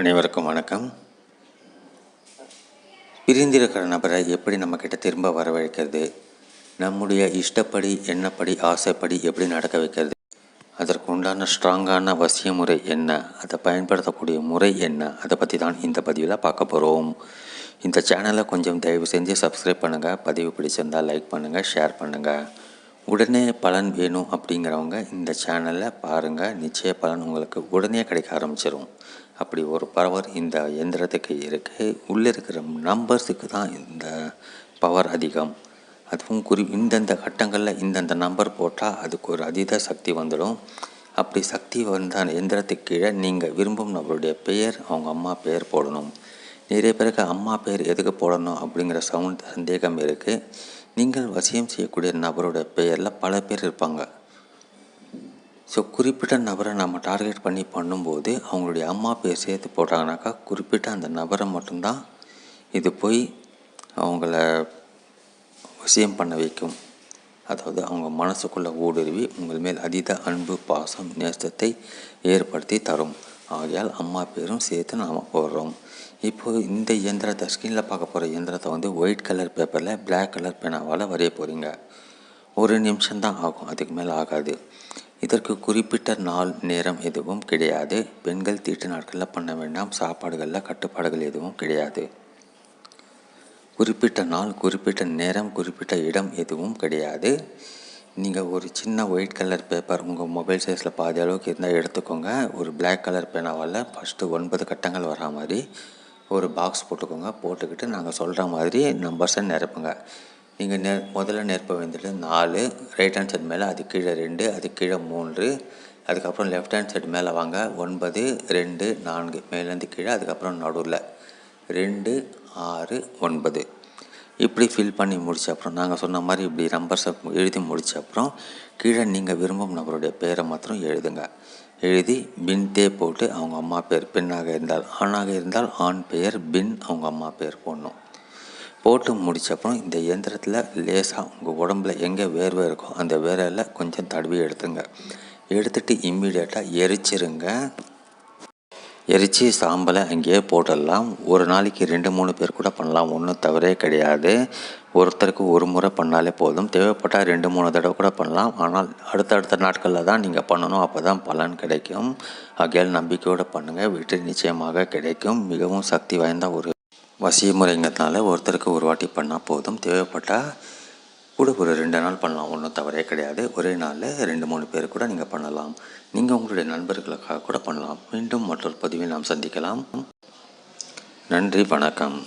அனைவருக்கும் வணக்கம். பிரிந்திருக்கிற நபரை எப்படி நம்மக்கிட்ட திரும்ப வரவழைக்கிறது? நம்முடைய இஷ்டப்படி என்னப்படி ஆசைப்படி எப்படி நடக்க வைக்கிறது? அதற்கு உண்டான ஸ்ட்ராங்கான வசிய முறை என்ன? அதை பயன்படுத்தக்கூடிய முறை என்ன? அதை பற்றி தான் இந்த பதிவில் பார்க்க போகிறோம் இந்த சேனலை கொஞ்சம் தயவு செஞ்சு சப்ஸ்கிரைப் பண்ணுங்கள் பதிவு பிடிச்சிருந்தால் லைக் பண்ணுங்கள் ஷேர் பண்ணுங்கள் உடனே பலன் வேணும் அப்படிங்கிறவங்க இந்த சேனலை பாருங்கள் நிச்சய பலன் உங்களுக்கு உடனே கிடைக்க ஆரம்பிச்சிடும் அப்படி ஒரு பவர் இந்த எந்திரத்துக்கு இருக்குது உள்ளே இருக்கிற நம்பர்ஸுக்கு தான் இந்த பவர் அதிகம். அதுவும் குறி இந்தந்த கட்டங்களில் இந்தந்த நம்பர் போட்டால் அதுக்கு ஒரு அதீத சக்தி வந்துடும். அப்படி சக்தி வந்த எந்திரத்துக்கு கீழே நீங்கள் விரும்பும் நபருடைய பெயர் அவங்க அம்மா பெயர் போடணும். நிறைய பேருக்கு அம்மா பேர் எதுக்கு போடணும் அப்படிங்கிற சவுண்ட் சந்தேகம் இருக்குது நீங்கள் வசியம் செய்யக்கூடிய நபரோட பெயரில் பல பேர் இருப்பாங்க. ஸோ குறிப்பிட்ட நபரை நம்ம டார்கெட் பண்ணி பண்ணும்போது அவங்களுடைய அம்மா பேர் சேர்த்து போட்டாங்கனாக்கா குறிப்பிட்ட அந்த நபரை மட்டும்தான் இது போய் அவங்கள வசியம் பண்ண வைக்கும். அதாவது அவங்க மனசுக்குள்ளே ஊடுருவி உங்கள் மேல் அதீத அன்பு பாசம் நேசத்தை ஏற்படுத்தி தரும். ஆகையால் அம்மா பேரும் சேர்த்து நாம் போடுறோம். இப்போது இந்த இயந்திரத்தை ஸ்க்ரீனில் பார்க்க போகிற இயந்திரத்தை வந்து ஒயிட் கலர் பேப்பரில் பிளாக் கலர் பேனாவால் வரைய போகிறீங்க ஒரு நிமிஷம்தான் ஆகும் அதுக்கு மேலே ஆகாது. இதற்கு குறிப்பிட்ட நாள் நேரம் எதுவும் கிடையாது. பெண்கள் தீட்டு நாட்களில் பண்ண வேண்டாம் சாப்பாடுகளில் கட்டுப்பாடுகள் எதுவும் கிடையாது. குறிப்பிட்ட நாள் குறிப்பிட்ட நேரம் குறிப்பிட்ட இடம் எதுவும் கிடையாது. நீங்கள் ஒரு சின்ன ஒயிட் கலர் பேப்பர் உங்கள் மொபைல் சைஸில் பாதி அளவுக்கு இருந்தால் எடுத்துக்கோங்க. ஒரு பிளாக் கலர் பேனாவால் ஃபஸ்ட்டு ஒன்பது கட்டங்கள் வரா மாதிரி ஒரு பாக்ஸ் போட்டுக்கோங்க. போட்டுக்கிட்டு நாங்கள் சொல்கிற மாதிரி நம்பர்ஸை நிரப்புங்க. நீங்கள் நெ முதல்ல நெருப்ப வந்துட்டு நாலு ரைட் ஹேண்ட் சைடு மேலே அது கீழே ரெண்டு அது கீழே மூன்று அதுக்கப்புறம் லெஃப்ட் ஹேண்ட் சைடு மேலே வாங்க. ஒன்பது ரெண்டு நான்கு மேலேருந்து கீழே அதுக்கப்புறம் நடுவில். ரெண்டு ஆறு ஒன்பது. இப்படி ஃபில் பண்ணி முடிச்ச அப்புறம் நாங்கள் சொன்ன மாதிரி இப்படி நம்பர்ஸை எழுதி முடித்த அப்புறம் கீழே நீங்கள் விரும்பும் நபருடைய பேரை மாத்திரம் எழுதுங்க. எழுதி பின் தே போட்டு அவங்க அம்மா பேர் பெண்ணாக இருந்தால் ஆணாக இருந்தால் ஆண் பெயர் பின் அவங்க அம்மா பேர் போடணும். போட்டு முடித்த இந்த இயந்திரத்தில் லேசாக உங்கள் உடம்புல எங்கே வேர்வை இருக்கோ அந்த வேர்வையில் கொஞ்சம் தடவி எடுத்துங்க. எடுத்துட்டு இம்மீடியட்டாக எரிச்சிருங்க. எரிச்சி சாம்பலை அங்கேயே போட்டுடலாம். ஒரு நாளைக்கு ரெண்டு மூணு பேர் கூட பண்ணலாம். ஒன்றும் தவறே கிடையாது. ஒருத்தருக்கு ஒரு முறை பண்ணாலே போதும். தேவைப்பட்டால் ரெண்டு மூணு தடவை கூட பண்ணலாம். ஆனால் அடுத்தடுத்த நாட்களில் தான் நீங்கள் பண்ணணும். அப்போ தான் பலன் கிடைக்கும். ஆகையால் நம்பிக்கையோடு பண்ணுங்கள் வெற்றி நிச்சயமாக கிடைக்கும். மிகவும் சக்தி வாய்ந்த ஒரு வசிய முறைங்கிறதுனால ஒருத்தருக்கு ஒரு வாட்டி பண்ணால் போதும். தேவைப்பட்டால் கூட ஒரு ரெண்டு நாள் பண்ணலாம். ஒன்றும் தவறே கிடையாது. ஒரே நாளில் ரெண்டு மூணு பேர் கூட நீங்கள் பண்ணலாம். நீங்கள் உங்களுடைய நண்பர்களுக்காக கூட பண்ணலாம். மீண்டும் மற்றொரு பதிவில் நாம் சந்திக்கலாம். நன்றி. வணக்கம்.